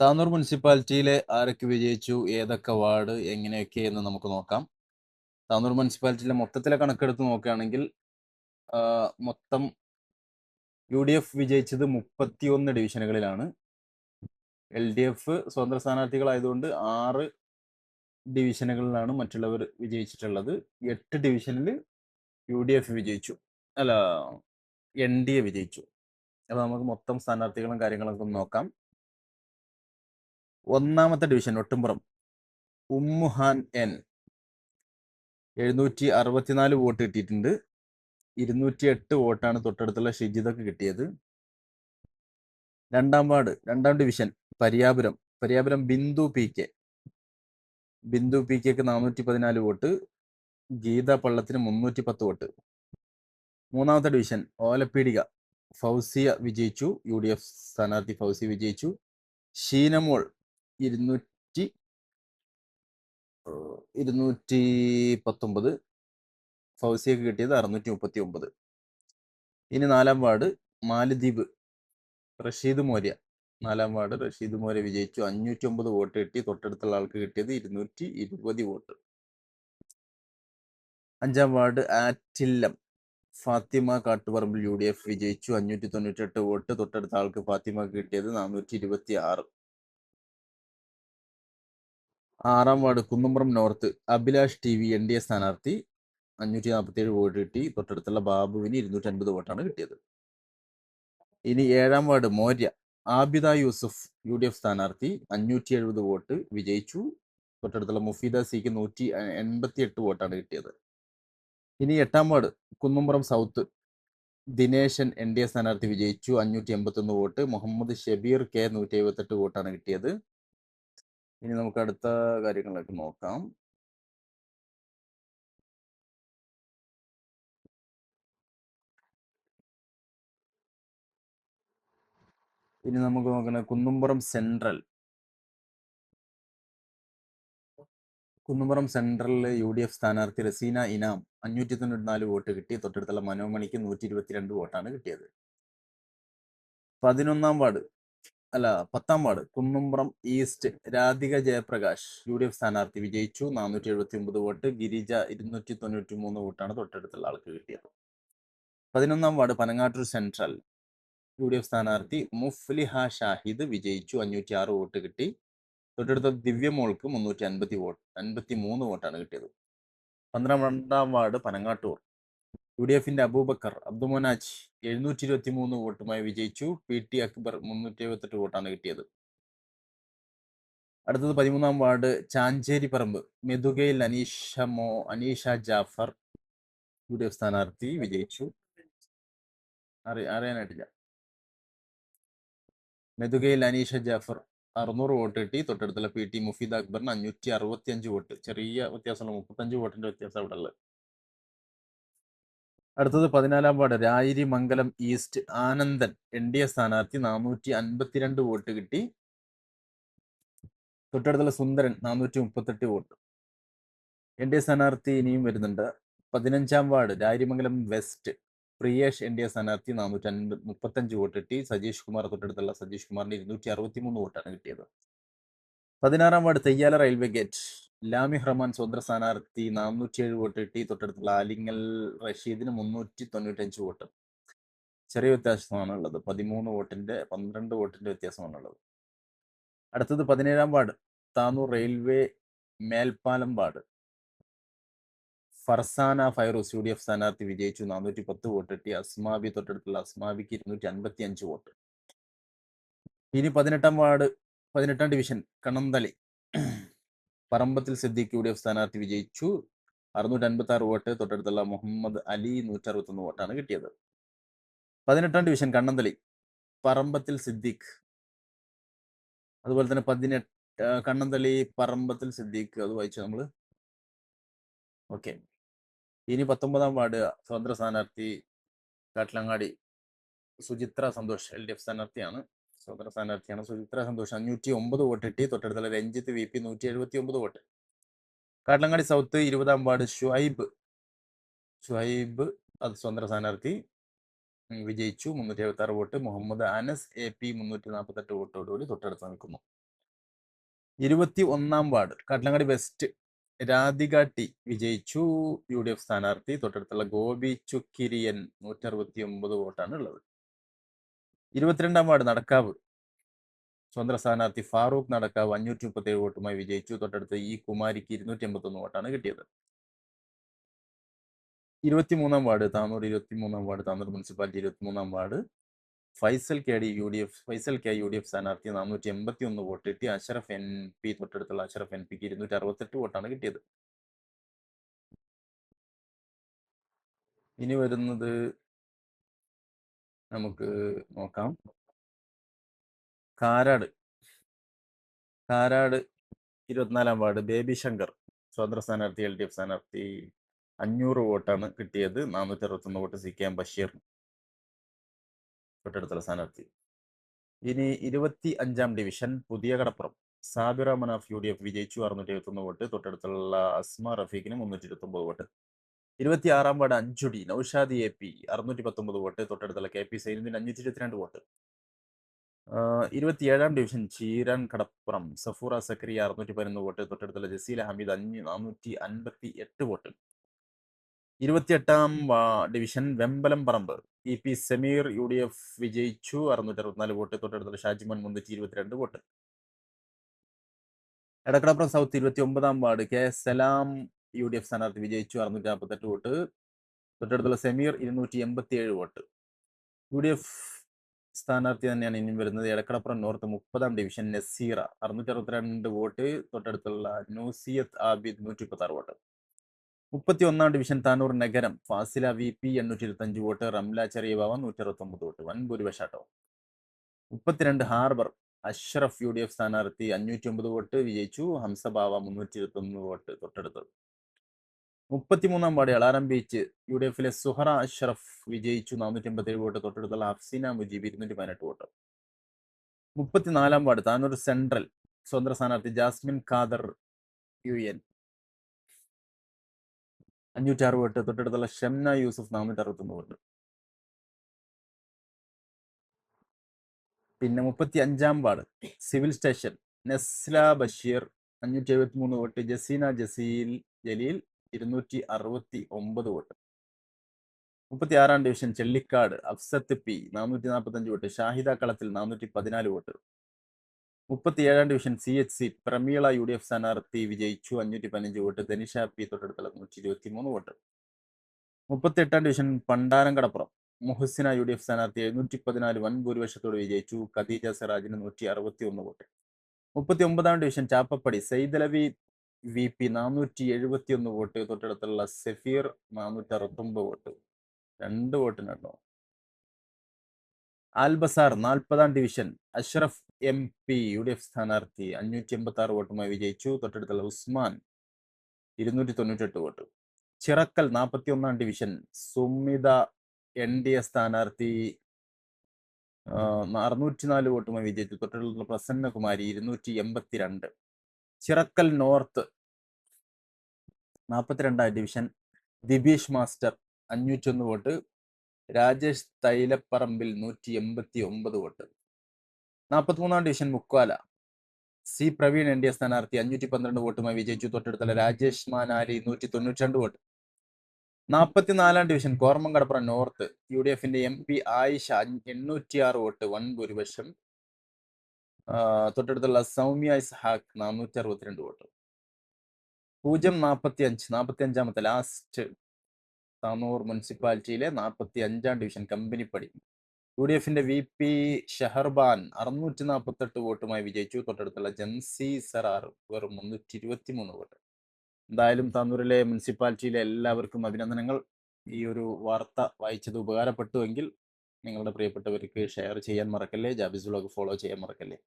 താന്നൂർ മുനിസിപ്പാലിറ്റിയിലെ ആരൊക്കെ വിജയിച്ചു? ഏതൊക്കെ വാർഡ്? എങ്ങനെയൊക്കെ എന്ന് നമുക്ക് നോക്കാം. താന്നൂർ മുനിസിപ്പാലിറ്റിയിലെ മൊത്തത്തിലെ കണക്കെടുത്ത് നോക്കുകയാണെങ്കിൽ മൊത്തം യു ഡി എഫ് വിജയിച്ചത് മുപ്പത്തിയൊന്ന് ഡിവിഷനുകളിലാണ്. എൽ ഡി എഫ് സ്വതന്ത്ര സ്ഥാനാർത്ഥികളായതുകൊണ്ട് ആറ് ഡിവിഷനുകളിലാണ് മറ്റുള്ളവർ വിജയിച്ചിട്ടുള്ളത്. എട്ട് ഡിവിഷനിൽ യു ഡി എഫ് വിജയിച്ചു. അല്ല എൻ ഡി എ വിജയിച്ചു. അപ്പോൾ നമുക്ക് മൊത്തം സ്ഥാനാർത്ഥികളും കാര്യങ്ങളൊക്കെ നോക്കാം. ഒന്നാമത്തെ ഡിവിഷൻ ഒട്ടുംപുറം. ഉമ്മുഹാൻ എൻ. എഴുന്നൂറ്റി അറുപത്തിനാല് വോട്ട് കിട്ടിയിട്ടുണ്ട്. ഇരുന്നൂറ്റി എട്ട് വോട്ടാണ് തൊട്ടടുത്തുള്ള ഷിജിതൊക്കെ കിട്ടിയത്. രണ്ടാം വാർഡ് രണ്ടാം division Pariyapuram. Pariyapuram Bindu P K. Bindu P കെക്ക് നാനൂറ്റി പതിനാല് വോട്ട് ഗീത പള്ളത്തിന് മുന്നൂറ്റി പത്ത് വോട്ട്. മൂന്നാമത്തെ ഡിവിഷൻ ഓലപ്പീടിക. ഫൗസിയ വിജയിച്ചു യു ഡി എഫ് സ്ഥാനാർത്ഥി ഫൗസി വിജയിച്ചു. ഷീനമോൾ ഇരുന്നൂറ്റി ഇരുന്നൂറ്റി പത്തൊമ്പത് ഫൗസിയക്ക് കിട്ടിയത് അറുന്നൂറ്റി മുപ്പത്തി ഒമ്പത് ഇനി നാലാം വാർഡ് മാലദ്വീപ്. റഷീദ് മോര്യ. നാലാം വാർഡ് റഷീദ് മോര്യ വിജയിച്ചു. അഞ്ഞൂറ്റി ഒമ്പത് വോട്ട് കിട്ടി. തൊട്ടടുത്തുള്ള ആൾക്ക് കിട്ടിയത് ഇരുന്നൂറ്റി ഇരുപത് വോട്ട്. അഞ്ചാം ward Attillam. Fathima Kattuparambil U D F വിജയിച്ചു. അഞ്ഞൂറ്റി തൊണ്ണൂറ്റി എട്ട് വോട്ട്. തൊട്ടടുത്ത ആൾക്ക് ഫാത്തിമക്ക് കിട്ടിയത് നാനൂറ്റി ഇരുപത്തി ആറ് ആറാം ward Kunnumpuram north Abhilash T V N D A സ്ഥാനാർത്ഥി അഞ്ഞൂറ്റി നാൽപ്പത്തി ഏഴ് വോട്ട് കിട്ടി. തൊട്ടടുത്തുള്ള ബാബുവിന് ഇരുന്നൂറ്റി അൻപത് വോട്ടാണ് കിട്ടിയത്. ഇനി ഏഴാം ward Morya Abida Yusuf U D F സ്ഥാനാർത്ഥി അഞ്ഞൂറ്റി എഴുപത് വോട്ട് വിജയിച്ചു. തൊട്ടടുത്തുള്ള മുഫീദ സിക്ക് നൂറ്റി എൺപത്തി എട്ട് വോട്ടാണ് കിട്ടിയത്. ഇനി എട്ടാം ward Kunnumpuram south Dineshan N D A സ്ഥാനാർത്ഥി വിജയിച്ചു. അഞ്ഞൂറ്റി എൺപത്തൊന്ന് വോട്ട്. മുഹമ്മദ് ഷബീർ കെ നൂറ്റി എഴുപത്തെട്ട് വോട്ടാണ് കിട്ടിയത്. ഇനി നമുക്ക് അടുത്ത കാര്യങ്ങളിലേക്ക് നോക്കാം. ഇനി നമുക്ക് നോക്കണ കുന്നുംപുറം സെൻട്രൽ. കുന്നുംപുറം സെൻട്രലിലെ യു ഡി എഫ് സ്ഥാനാർത്ഥി റസീന ഇനാം അഞ്ഞൂറ്റി തൊണ്ണൂറ്റിനാല് വോട്ട് കിട്ടി. തൊട്ടടുത്തുള്ള മനോമണിക്ക് നൂറ്റി ഇരുപത്തിരണ്ട് വോട്ടാണ് കിട്ടിയത്. പതിനൊന്നാം വാർഡ്. അല്ല പത്താം ward Kunnumpuram east Radhika Jayaprakash U D F സ്ഥാനാർത്ഥി വിജയിച്ചു. നാനൂറ്റി എഴുപത്തി ഒമ്പത് വോട്ട് ഗിരിജ ഇരുന്നൂറ്റി തൊണ്ണൂറ്റി മൂന്ന് വോട്ടാണ് തൊട്ടടുത്തുള്ള ആൾക്ക് കിട്ടിയത്. പതിനൊന്നാം ward Panangattur central U D F സ്ഥാനാർത്ഥി മുഫ്ലിഹ ഷാഹിദ് വിജയിച്ചു. അഞ്ഞൂറ്റി ആറ് വോട്ട് കിട്ടി. തൊട്ടടുത്ത ദിവ്യമോൾക്ക് മുന്നൂറ്റി അൻപത്തി വോട്ട് അൻപത്തി മൂന്ന് വോട്ടാണ് കിട്ടിയത്. പന്ത്രണ്ടാം വാർഡ് പനങ്ങാട്ടൂർ യു ഡി എഫിന്റെ അബൂബക്കർ അബ്ദുമോനാജ് എഴുന്നൂറ്റി ഇരുപത്തി മൂന്ന് വോട്ടുമായി വിജയിച്ചു. പി. ടി. അക്ബർ മുന്നൂറ്റി എഴുപത്തെട്ട് വോട്ടാണ് കിട്ടിയത്. അടുത്തത് പതിമൂന്നാം വാർഡ് ചാഞ്ചേരി പറമ്പ് മെതുകയിൽ അനീഷ മോ Aneesha Jafar U D F സ്ഥാനാർത്ഥി വിജയിച്ചു. അറി അറിയാനായിട്ടില്ല. മെതുകയിൽ അനീഷ ജാഫർ അറുന്നൂറ് വോട്ട് കിട്ടി. തൊട്ടടുത്തുള്ള പി. ടി. മുഫീദ് അക്ബറിന് അഞ്ഞൂറ്റി അറുപത്തി അഞ്ച് വോട്ട്. ചെറിയ വ്യത്യാസമുള്ള മുപ്പത്തഞ്ച് വോട്ടിന്റെ വ്യത്യാസം അവിടെ ഉള്ളത് അടുത്തത് പതിനാലാം ward Rayiri Mangalam east Anandan N D A സ്ഥാനാർത്ഥി നാനൂറ്റി അൻപത്തിരണ്ട് വോട്ട് കിട്ടി. തൊട്ടടുത്തുള്ള സുന്ദരൻ നാനൂറ്റി മുപ്പത്തെട്ട് വോട്ട്. എൻ ഡി എ സ്ഥാനാർത്ഥി ഇനിയും വരുന്നുണ്ട്. പതിനഞ്ചാം ward Rarimangalam west Priyesh N D A സ്ഥാനാർത്ഥി നാനൂറ്റി അൻപത് മുപ്പത്തഞ്ച് വോട്ട് കിട്ടി. സജീഷ് കുമാർ തൊട്ടടുത്തുള്ള സജീഷ് കുമാറിന് ഇരുന്നൂറ്റി അറുപത്തി മൂന്ന് വോട്ടാണ് കിട്ടിയത്. പതിനാറാം ward Theyyala railway gate. Lami Rahman സ്വതന്ത്ര സ്ഥാനാർത്ഥി നാനൂറ്റി ഏഴ് വോട്ട് കിട്ടി. തൊട്ടടുത്തുള്ള ആലിങ്ങൽ റഷീദിന് മുന്നൂറ്റി തൊണ്ണൂറ്റഞ്ച് വോട്ട്. ചെറിയ വ്യത്യാസമാണ് ഉള്ളത് പതിമൂന്ന് വോട്ടിന്റെ പന്ത്രണ്ട് വോട്ടിന്റെ വ്യത്യാസമാണ് ഉള്ളത് അടുത്തത് പതിനേഴാം വാർഡ് താനൂർ റെയിൽവേ മേൽപ്പാലം ward Farsana Fairooz U D F സ്ഥാനാർത്ഥി വിജയിച്ചു. നാനൂറ്റി പത്ത് വോട്ട് കിട്ടി. അസ്മാബി തൊട്ടടുത്തുള്ള അസ്മാബിക്ക് ഇരുന്നൂറ്റി അൻപത്തി അഞ്ച് വോട്ട്. ഇനി പതിനെട്ടാം വാർഡ് പതിനെട്ടാം division Kananthali. Parambathil Siddique U D F സ്ഥാനാർത്ഥി വിജയിച്ചു. അറുന്നൂറ്റി അൻപത്തി ആറ് വോട്ട് തൊട്ടടുത്തുള്ള മുഹമ്മദ് അലി നൂറ്റി അറുപത്തൊന്ന് വോട്ടാണ് കിട്ടിയത്. പതിനെട്ടാം ഡിവിഷൻ കണ്ണന്തളി. പറമ്പത്തിൽ സിദ്ദിഖ്. അതുപോലെ തന്നെ പതിനെട്ട് കണ്ണന്തളി പറമ്പത്തിൽ സിദ്ദീഖ്. അത് വായിച്ചു നമ്മൾ ഓക്കെ. ഇനി പത്തൊമ്പതാം വാർഡ് സ്വതന്ത്ര സ്ഥാനാർത്ഥി Kattilangadi. Suchithra Santhosh L D F സ്ഥാനാർത്ഥിയാണ്. സ്വതന്ത്ര സ്ഥാനാർത്ഥിയാണ് സുചിത്ര സന്തോഷ്. അഞ്ഞൂറ്റി ഒമ്പത് വോട്ട് കിട്ടി. തൊട്ടടുത്തുള്ള രഞ്ജിത്ത് വി പി നൂറ്റി എഴുപത്തി ഒമ്പത് വോട്ട്. കാട്ടിലങ്ങാടി സൗത്ത് ഇരുപതാം വാർഡ് ഷുഹൈബ്. ഷുഹൈബ് അത് സ്വതന്ത്ര സ്ഥാനാർത്ഥി. വിജയിച്ചു. മുന്നൂറ്റി എഴുപത്തി ആറ് vote. Muhammad Anas A P മുന്നൂറ്റി നാൽപ്പത്തെട്ട് വോട്ടോടുകൂടി തൊട്ടടുത്ത് നിൽക്കുന്നു. ഇരുപത്തി ഒന്നാം ward. Kattilangadi west. Radhika T വിജയിച്ചു. യു ഡി എഫ് സ്ഥാനാർത്ഥി. തൊട്ടടുത്തുള്ള ഗോപി ചുക്കിരിയൻ നൂറ്റി അറുപത്തി ഒമ്പത് വോട്ടാണ് ഉള്ളത്. ഇരുപത്തിരണ്ടാം വാർഡ് നടക്കാവ് സ്വതന്ത്ര സ്ഥാനാർത്ഥി ഫാറൂഖ് നടക്കാവ് അഞ്ഞൂറ്റി മുപ്പത്തി ഏഴ് വോട്ടുമായി വിജയിച്ചു. തൊട്ടടുത്ത് ഈ കുമാരിക്ക് ഇരുന്നൂറ്റി എൺപത്തൊന്ന് വോട്ടാണ് കിട്ടിയത്. ഇരുപത്തിമൂന്നാം വാർഡ് താനൂർ ഇരുപത്തിമൂന്നാം വാർഡ് താനൂർ മുനിസിപ്പാലിറ്റി ഇരുപത്തിമൂന്നാം ward Faisal K D U D F Faisal K U D F സ്ഥാനാർത്ഥി നാനൂറ്റി എൺപത്തി ഒന്ന് വോട്ട് കിട്ടി. അഷറഫ് എൻ പി തൊട്ടടുത്തുള്ള അഷറഫ് എൻ പിക്ക് ഇരുന്നൂറ്റി അറുപത്തെട്ട് വോട്ടാണ് കിട്ടിയത്. ഇനി വരുന്നത് നമുക്ക് നോക്കാം. കാരാട്. കാരാട് ഇരുപത്തിനാലാം വാർഡ് ബേബി ശങ്കർ. സ്വതന്ത്ര സ്ഥാനാർത്ഥി എൽ ഡി എഫ് സ്ഥാനാർത്ഥി. അഞ്ഞൂറ് വോട്ടാണ് കിട്ടിയത്. നാനൂറ്റി അറുപത്തൊന്ന് vote C K M Basheer. തൊട്ടടുത്തുള്ള സ്ഥാനാർത്ഥി. ഇനി ഇരുപത്തി അഞ്ചാം division Puthiya Kadappuram. Sabira Manaf U D F വിജയിച്ചു. അറുന്നൂറ്റി എഴുപത്തൊന്ന് വോട്ട്. തൊട്ടടുത്തുള്ള അസ്മ റഫീഖിന് മുന്നൂറ്റി ഇരുപത്തൊമ്പത് വോട്ട്. ഇരുപത്തി ആറാം ward Anchudi Noushadi A P അറുന്നൂറ്റി പത്തൊമ്പത് വോട്ട് തൊട്ടടുത്തുള്ള കെ പി സൈനുദ്ദീൻ അഞ്ഞൂറ്റി ഇരുപത്തിരണ്ട് വോട്ട്. ഇരുപത്തിയേഴാം ഡിവിഷൻ ചീരാൻ കടപ്പുറം സഫൂറ സക്രിയ അറുന്നൂറ്റി പതിനൊന്ന് വോട്ട് തൊട്ടടുത്തുള്ള ജസീല ഹമീദ് അഞ്ഞ് നാനൂറ്റി അൻപത്തി എട്ട് വോട്ട്. ഇരുപത്തിയെട്ടാം ഡിവിഷൻ വെമ്പലം പറമ്പ് E P Sameer U D F വിജയിച്ചു അറുന്നൂറ്റി അറുപത്തിനാല് വോട്ട് തൊട്ടടുത്തുള്ള ഷാജിമോൻ മുന്നൂറ്റി ഇരുപത്തിരണ്ട് വോട്ട്. എടക്കടപ്പുറം സൗത്ത് ഇരുപത്തി ഒമ്പതാം ward K Salam U D F സ്ഥാനാർത്ഥി വിജയിച്ചു അറുന്നൂറ്റി നാൽപ്പത്തെട്ട് വോട്ട്. തൊട്ടടുത്തുള്ള സെമീർ ഇരുന്നൂറ്റി എൺപത്തി ഏഴ് വോട്ട്. യു ഡി എഫ് സ്ഥാനാർത്ഥി തന്നെയാണ് ഇനിയും വരുന്നത്. എടക്കടപ്പുറം നോർത്ത് മുപ്പതാം ഡിവിഷൻ നസീറ അറുന്നൂറ്റി അറുപത്തിരണ്ട് വോട്ട്. തൊട്ടടുത്തുള്ള നൂസിയത്ത് ആബിദ് നൂറ്റി മുപ്പത്തി ആറ് വോട്ട്. മുപ്പത്തി ഒന്നാം ഡിവിഷൻ താനൂർ നഗരം ഫാസില വി പി എണ്ണൂറ്റി ഇരുപത്തഞ്ച് വോട്ട്. റംല ചെറിയ ബാവ നൂറ്റി അറുപത്തൊമ്പത് വോട്ട്. വൻ ഭൂരിപക്ഷാട്ടോ മുപ്പത്തിരണ്ട് harbour Ashraf U D F സ്ഥാനാർത്ഥി അഞ്ഞൂറ്റി ഒമ്പത് വോട്ട്. വിജയിച്ചു ഹംസബാവ മുന്നൂറ്റി ഇരുപത്തൊന്ന് വോട്ട് തൊട്ടടുത്തത് മുപ്പത്തിമൂന്നാം പാടി അലാറം ബീച്ച് യു ഡി എഫിലെ സുഹറ അഷ്റഫ് വിജയിച്ചു. നാനൂറ്റി എൺപത്തി ഏഴ് വോട്ട് തൊട്ടടുത്തുള്ള അഫ്സീന മുജീബ് ഇരുന്നൂറ്റി പതിനെട്ട് വോട്ട്. മുപ്പത്തിനാലാം വാർഡ് താനൂർ സെൻട്രൽ സ്വതന്ത്ര സ്ഥാനാർത്ഥി ജാസ്മിൻ ഖാദർ യു എൻ. അഞ്ഞൂറ്റി ആറ് വോട്ട് തൊട്ടടുത്തുള്ള ഷംന യൂസഫ് നാനൂറ്റി അറുപത്തൊന്ന് വോട്ട്. പിന്നെ മുപ്പത്തി അഞ്ചാം ward civil station Nesla Basheer അഞ്ഞൂറ്റി എഴുപത്തി മൂന്ന് വോട്ട് ജസീന ജസീൽ ജലീൽ ഇരുന്നൂറ്റി അറുപത്തി ഒമ്പത് വോട്ട്. മുപ്പത്തി ആറാം ഡിവിഷൻ ചെള്ളിക്കാട് അഫ്സത്ത് പി നാനൂറ്റി നാൽപ്പത്തഞ്ച് വോട്ട്. ഷാഹിദ കളത്തിൽ നാനൂറ്റി പതിനാല് വോട്ട്. മുപ്പത്തി ഏഴാം division C H C Prameela U D F സ്ഥാനാർത്ഥി വിജയിച്ചു അഞ്ഞൂറ്റി പതിനഞ്ച് വോട്ട്. ധനിഷ പി തൊട്ടടുത്തുള്ള നൂറ്റി ഇരുപത്തി മൂന്ന് വോട്ട്. മുപ്പത്തി എട്ടാം division Pandaram Kadappuram Muhasina U D F സ്ഥാനാർത്ഥി എഴുന്നൂറ്റി പതിനാല് വൻ ഭൂരിപക്ഷത്തോട് വിജയിച്ചു. ഖദീജ സിറാജിന് നൂറ്റി അറുപത്തി ഒന്ന് വോട്ട്. മുപ്പത്തി ഒമ്പതാം division Chappappadi Saidalavi V P നാനൂറ്റി എഴുപത്തി ഒന്ന് വോട്ട് തൊട്ടടുത്തുള്ള സെഫീർ നാനൂറ്റി അറുപത്തൊമ്പത് വോട്ട്. രണ്ട് വോട്ടിനുണ്ടോ? ആൽബസാർ നാൽപ്പതാം division Ashraf M P U D F സ്ഥാനാർത്ഥി അഞ്ഞൂറ്റി എൺപത്തി ആറ് വോട്ടുമായി വിജയിച്ചു. തൊട്ടടുത്തുള്ള ഉസ്മാൻ ഇരുന്നൂറ്റി തൊണ്ണൂറ്റെട്ട് വോട്ട്. ചിറക്കൽ നാൽപ്പത്തി ഒന്നാം division Sumitha N D A സ്ഥാനാർത്ഥി അറുന്നൂറ്റി നാല് വോട്ടുമായി വിജയിച്ചു. തൊട്ടടുത്തുള്ള പ്രസന്നകുമാരി ഇരുന്നൂറ്റി എൺപത്തിരണ്ട് ചിറക്കൽ നോർത്ത്. നാൽപ്പത്തിരണ്ടാം ഡിവിഷൻ. ദിബീഷ് മാസ്റ്റർ അഞ്ഞൂറ്റൊന്ന് വോട്ട്. രാജേഷ് തൈലപ്പറമ്പിൽ നൂറ്റി എൺപത്തി ഒമ്പത് vote. നാൽപ്പത്തിമൂന്നാം division Mukkala. C Praveen N D A സ്ഥാനാർത്ഥി അഞ്ഞൂറ്റി പന്ത്രണ്ട് വോട്ടുമായി വിജയിച്ചു. തൊട്ടടുത്തുള്ള രാജേഷ് മാനാരി നൂറ്റി തൊണ്ണൂറ്റി രണ്ട് vote. നാൽപ്പത്തിനാലാം division Kormankadappuram north. U D എഫിന്റെ എം പി ആയിഷ എണ്ണൂറ്റി ആറ് വോട്ട്. വൻ ഭൂരിപക്ഷം തൊട്ടടുത്തുള്ള സൗമ്യ ഇസ്ഹാഖ് നാനൂറ്റി അറുപത്തിരണ്ട് വോട്ട്. പൂജ്യം നാൽപ്പത്തി അഞ്ച് നാൽപ്പത്തി അഞ്ചാമത്തെ ലാസ്റ്റ് താനൂർ മുനിസിപ്പാലിറ്റിയിലെ നാൽപ്പത്തി അഞ്ചാം ഡിവിഷൻ കമ്പനിപ്പടി യു ഡി എഫിന്റെ വി പി ഷഹർബാൻ അറുന്നൂറ്റി നാൽപ്പത്തെട്ട് വോട്ടുമായി വിജയിച്ചു. തൊട്ടടുത്തുള്ള ജൻസി സറാർ വെറും മുന്നൂറ്റി ഇരുപത്തി മൂന്ന് വോട്ട്. എന്തായാലും താനൂരിലെ മുനിസിപ്പാലിറ്റിയിലെ എല്ലാവർക്കും അഭിനന്ദനങ്ങൾ. ഈ ഒരു വാർത്ത വായിച്ചത് ഉപകാരപ്പെട്ടുവെങ്കിൽ നിങ്ങളുടെ പ്രിയപ്പെട്ടവർക്ക് ഷെയർ ചെയ്യാൻ മറക്കല്ലേ? ജാബിസ് വ്ലോഗ് ഫോളോ ചെയ്യാൻ മറക്കല്ലേ?